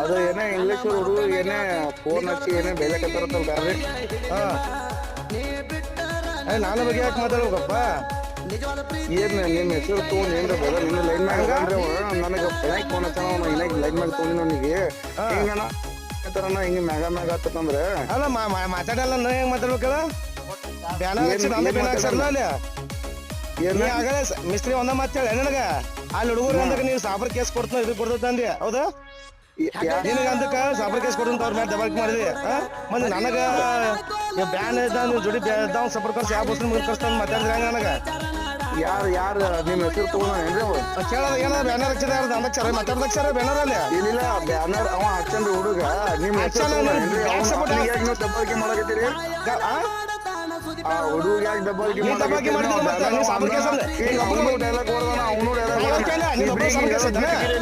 ಅದು ಏನೇ ಇಂಗ್ಲೀಷ್ ಹುಡುಗ ಏನೇ ಫೋನ್ ಹಚ್ಚಿ ಏನೇ ಬೇಲಕತ್ತಾರತ್ತಲ್ಲ ಬ್ಯಾರ್ರಿ ಹಾ. ನಾನು ಬಗ್ಗೆ ಯಾಕೆ ಮಾತಾಡ್ಬೇಕಪ್ಪ? ಏನು ನಿಮ್ ಹೆಸರು ತೊಗೊಂಡ್ ಏನ್ರ ಬೇಡ ನಿನ್ನ ಲೈನ್ ಮ್ಯಾಗ ಅಂದ್ರೆ ನನಗೆ ಬ್ಯಾಂಕ್ ಫೋನ್ ಹಚ್ಚಾನ ಅವನು ಇನ್ನಾಗ ಲೈನ್ ಮ್ಯಾಗ ತೊಗೊಂಡಿ ನನಗೆ ಹಿಂಗಣ ತರನ ಹಿಂಗೆ ಮ್ಯಾಗ ಮ್ಯಾಗ ಆತಂದ್ರೆ ಅಲ್ಲ ಮಾತಾಡಲ್ಲ ಹೆಂಗ್ ಮಾತಾಡ್ಬೇಕಲ್ಲ? ಬ್ಯಾನರ್ ಹಚ್ಚಿ ಏನ್- ಏನ್ ಬ್ಯಾನರ್ ಹಾಕ್ಸಾರಲ್ಲ ಮಿಸ್ತ್ರಿ ಒಂದ ಮಾತ್ ಹೇಳ ನನಗ. ಅಲ್ಲಿ ಹುಡುಗರು ಅಂದಕ್ಕೆ ನೀವು ಸಾಬರ್ ಕೇಸ್ ಕೊಡ್ತಾನ ಇದು ಕೊಡ್ತದ ಅಂದೆ. ಹೌದಾ? ನಿನಗ ಅಂದಕ ಸಾಬರ್ ಕೇಸ್ ಕೊಡ್ತಂತ ಅವ್ರ ಮೇಲೆ ದಬಾಕ್ ಮಾಡಿದಿ? ಮತ್ತೆ ನನಗ ಬ್ಯಾನ್ ಇದ್ದ ನೀವು ಜೋಡಿ ಇದ್ದಾವ ಸಪರ್ ಕರ್ಸಿ ಯಾವ ಬಸ್ ಮುಗಿದ್ ಕರ್ಸ್ತಾನ ಮಾತಾಡಿದ್ರೆ ಹೆಂಗ ನನಗ? ಯಾರು ಯಾರ್ ನಿಮ್ ಹೆಸರು ತಗೊಂಡ್ರಿ ಅವ ಕೇಳದ ಏನ ಬ್ಯಾನರ್ ಹಚ್ಚಿದ ಅಂದಕ್ ಸರ ಮಾತಾಡ್ದಕ್ ಸರ ಬ್ಯಾನರ್ ಅಲ್ಲ? ಏನಿಲ್ಲ ಬ್ಯಾನರ್ ಅವ ಹಚ್ಚಂದ್ರ ಹುಡುಗ. ನಿಮ್ಮ ಹೆಸರು ಹಚ್ಚಲ್ಲ, ತಗೊಂಡ ನನ್ ಏನ್ರಿ back support ಅವ್ನಿಗೆ ಯಾಕೆ ನೀವು ದಬ್ಬಾಳಿಕೆ ಮಾಡಕತ್ತೀರಿ? ಹುಡುಗ ಯಾಕೆ ದಬ್ಬಾಳಿಕೆ ನೀ ದಬ್ಬಾಳಿಕೆ ಮಾಡಿದ್ರೆ ಮತ್ತೆ ನೀವು ಸಾಬರ್ ಕೇಸ್ ಅಲ್ಲ. ಈಗ ಒಬ್ಬರು ಡೈಲಾಗ್ ಹೊಡೆದಾನ ಅವನು ಯಾವಾಗ ಕೇಳ? ನೀನ್ ಒಬ್ಬರು ಸಾಬರ್ ಕೇಸ್ ಡೈಲಾಗ್ ಐತನ?